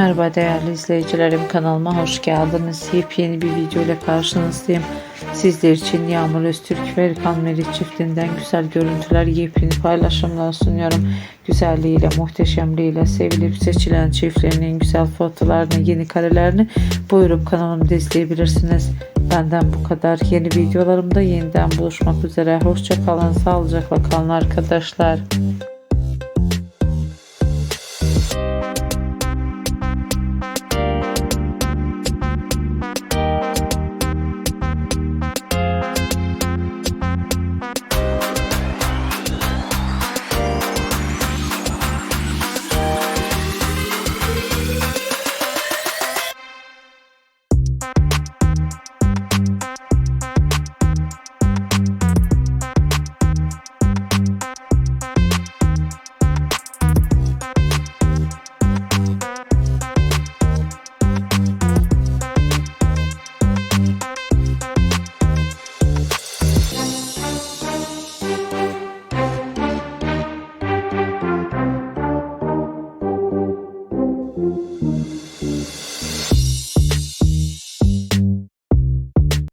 Merhaba değerli izleyicilerim kanalıma hoş geldiniz. Yepyeni bir video ile karşınızdayım. Sizler için Yağmur Öztürk ve Erkan Meriç çiftinden güzel görüntüler, yepyeni paylaşımlar sunuyorum. Güzelliğiyle, muhteşemliğiyle sevilip seçilen çiftlerinin güzel fotolarını, yeni karelerini buyurup kanalımda izleyebilirsiniz. Benden bu kadar. Yeni videolarımda yeniden buluşmak üzere. Hoşça kalın, sağlıcakla kalın arkadaşlar.